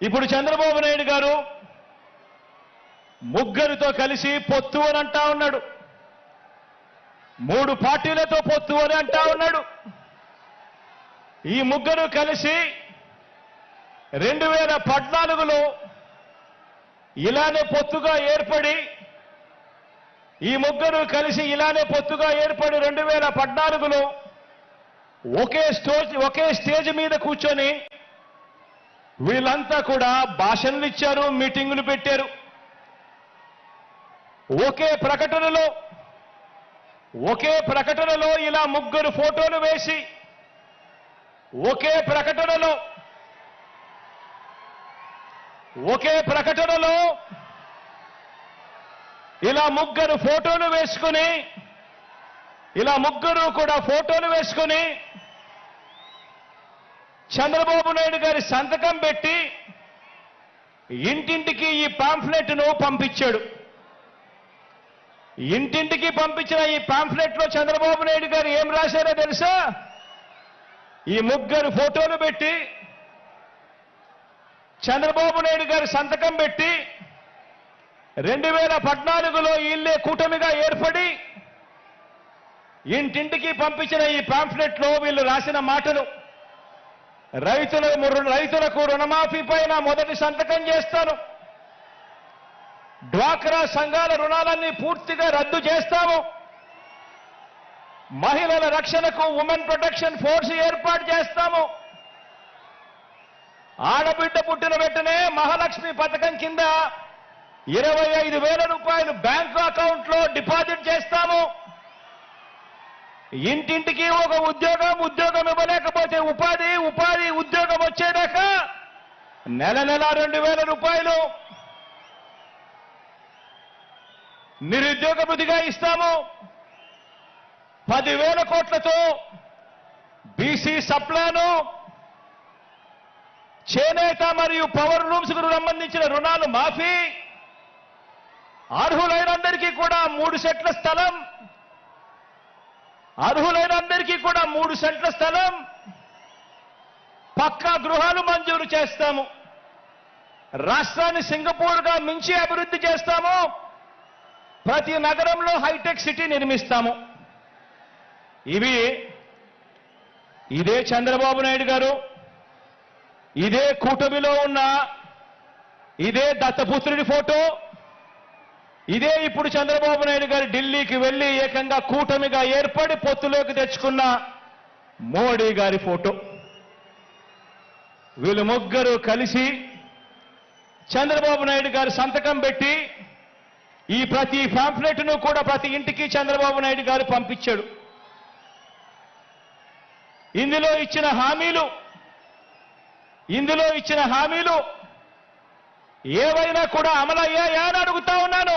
ఇప్పుడు చంద్రబాబు నాయుడు గారు ముగ్గురితో కలిసి పొత్తు అని అంటా ఉన్నాడు. మూడు పార్టీలతో పొత్తు అని అంటా ఉన్నాడు. ఈ ముగ్గురు కలిసి రెండు వేల పద్నాలుగులో ఇలానే పొత్తుగా ఏర్పడి ఈ ముగ్గురు కలిసి ఇలానే పొత్తుగా ఏర్పడి రెండు వేల పద్నాలుగులో ఒకే స్టేజ్ ఒకే స్టేజ్ మీద కూర్చొని వీళ్ళంతా కూడా భాషణలు ఇచ్చారు మీటింగులు పెట్టారు. ఒకే ప్రకటనలో ఒకే ప్రకటనలో ఇలా ముగ్గురు ఫోటోలు వేసి ఒకే ప్రకటనలో ఒకే ప్రకటనలో ఇలా ముగ్గురు ఫోటోలు వేసుకుని ఇలా ముగ్గురు కూడా ఫోటోలు వేసుకుని చంద్రబాబు నాయుడు గారి సంతకం పెట్టి ఇంటింటికి ఈ పాంఫ్లెట్ను పంపించాడు. ఇంటింటికి పంపించిన ఈ పాంఫ్లెట్లో చంద్రబాబు నాయుడు గారు ఏం రాశారో తెలుసా? ఈ ముగ్గురు ఫోటోలు పెట్టి చంద్రబాబు నాయుడు గారి సంతకం పెట్టి రెండు వేల పద్నాలుగులో ఇల్లే కూటమిగా ఏర్పడి ఇంటింటికి పంపించిన ఈ పాంఫ్లెట్లో వీళ్ళు రాసిన మాటలు. రైతుల రైతులకు రుణమాఫీ పైన మొదటి సంతకం చేస్తాను. డ్వాక్రా సంఘాల రుణాలన్నీ పూర్తిగా రద్దు చేస్తాము. మహిళల రక్షణకు ఉమెన్ ప్రొటెక్షన్ ఫోర్స్ ఏర్పాటు చేస్తాము. ఆడబిడ్డ పుట్టిన వెంటనే మహాలక్ష్మి పథకం కింద ఇరవై ఐదు వేల రూపాయలు బ్యాంకు అకౌంట్లో డిపాజిట్ చేస్తాము. ఇంటింటికి ఒక ఉద్యోగం ఉద్యోగం ఇవ్వలేకపోతే ఉపాధి ఉపాధి ఉద్యోగం వచ్చేదాకా నెల నెల రెండు వేల రూపాయలు నిరుద్యోగ వృద్ధిగా ఇస్తాము. పదివేల కోట్లతో బీసీ సప్లాను చేనేత మరియు పవర్ రూమ్స్కు సంబంధించిన రుణాలు మాఫీ. అర్హులైనందరికీ కూడా మూడు సెట్ల స్థలం. అర్హులైనందరికీ కూడా మూడు సెంట్ల స్థలం. పక్కా గృహాలు మంజూరు చేస్తాము. రాష్ట్రాన్ని సింగపూర్గా మించి అభివృద్ధి చేస్తాము. ప్రతి నగరంలో హైటెక్ సిటీ నిర్మిస్తాము. ఇవి ఇదే చంద్రబాబు నాయుడు గారు ఇదే కూటమిలో ఉన్న ఇదే దత్తపుత్రుడి ఫోటో ఇదే ఇప్పుడు చంద్రబాబు నాయుడు గారు ఢిల్లీకి వెళ్ళి ఏకంగా కూటమిగా ఏర్పడి పొత్తులోకి తెచ్చుకున్న మోడీ గారి ఫోటో. వీళ్ళు ముగ్గురు కలిసి చంద్రబాబు నాయుడు గారు సంతకం పెట్టి ఈ ప్రతి పాంప్లెట్ను కూడా ప్రతి ఇంటికి చంద్రబాబు నాయుడు గారు పంపించాడు. ఇందులో ఇచ్చిన హామీలు ఇందులో ఇచ్చిన హామీలు ఏవైనా కూడా అమలయ్యాయా అని అడుగుతా ఉన్నాను.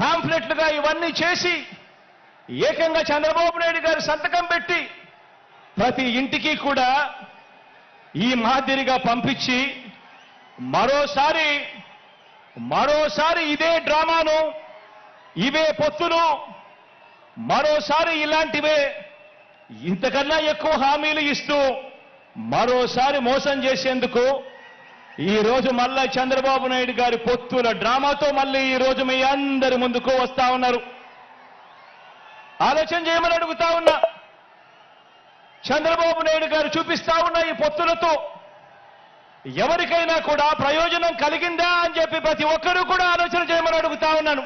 పాంఫ్లెట్లుగా ఇవన్నీ చేసి ఏకంగా చంద్రబాబు నాయుడు గారి సంతకం పెట్టి ప్రతి ఇంటికి కూడా ఈ మాదిరిగా పంపించి మరోసారి మరోసారి ఇదే డ్రామాను ఇవే పొత్తులు మరోసారి ఇలాంటివే ఇంతకన్నా ఎక్కువ హామీలు ఇస్తూ మరోసారి మోసం చేసేందుకు ఈ రోజు మళ్ళా చంద్రబాబు నాయుడు గారి పొత్తుల డ్రామాతో మళ్ళీ ఈ రోజు మీ అందరి ముందుకు వస్తా ఉన్నారు. ఆలోచన చేయమని అడుగుతా ఉన్నా. చంద్రబాబు నాయుడు గారు చూపిస్తా ఉన్న ఈ పొత్తులతో. ఎవరికైనా కూడా ప్రయోజనం కలిగిందా అని చెప్పి ప్రతి ఒక్కరూ కూడా ఆలోచన చేయమని అడుగుతా ఉన్నాను.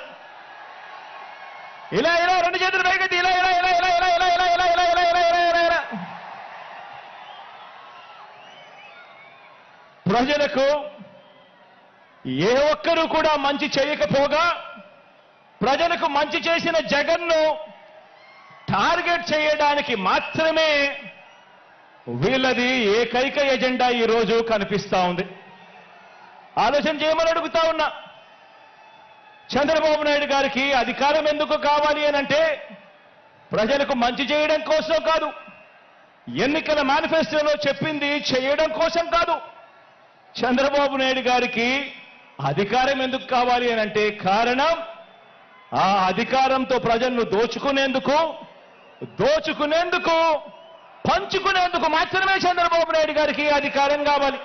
ఇలా ఇలా రెండు చేతులు పైకెత్తి ఇలా ఇలా ఇలా ఇలా ఇలా ఇలా ఇలా ఇలా ఇలా ఇలా ఇలా ఇలా ఇలా ఇలా ప్రజలకు ఏ ఒక్కరూ కూడా మంచి చేయకపోగా ప్రజలకు మంచి చేసిన జగన్ను టార్గెట్ చేయడానికి మాత్రమే వీళ్ళది ఏకైక ఎజెండా ఈ రోజు కనిపిస్తా ఉంది. ఆలోచన చేయమని అడుగుతా ఉన్నా. చంద్రబాబు నాయుడు గారికి అధికారం ఎందుకు కావాలి అని అంటే ప్రజలకు మంచి చేయడం కోసం కాదు. ఎన్నికల మేనిఫెస్టోలో చెప్పింది చేయడం కోసం కాదు. చంద్రబాబు నాయుడు గారికి అధికారం ఎందుకు కావాలి అని అంటే కారణం ఆ అధికారంతో ప్రజలను దోచుకునేందుకు దోచుకునేందుకు పంచుకునేందుకు మాత్రమే చంద్రబాబు నాయుడు గారికి అధికారం కావాలి.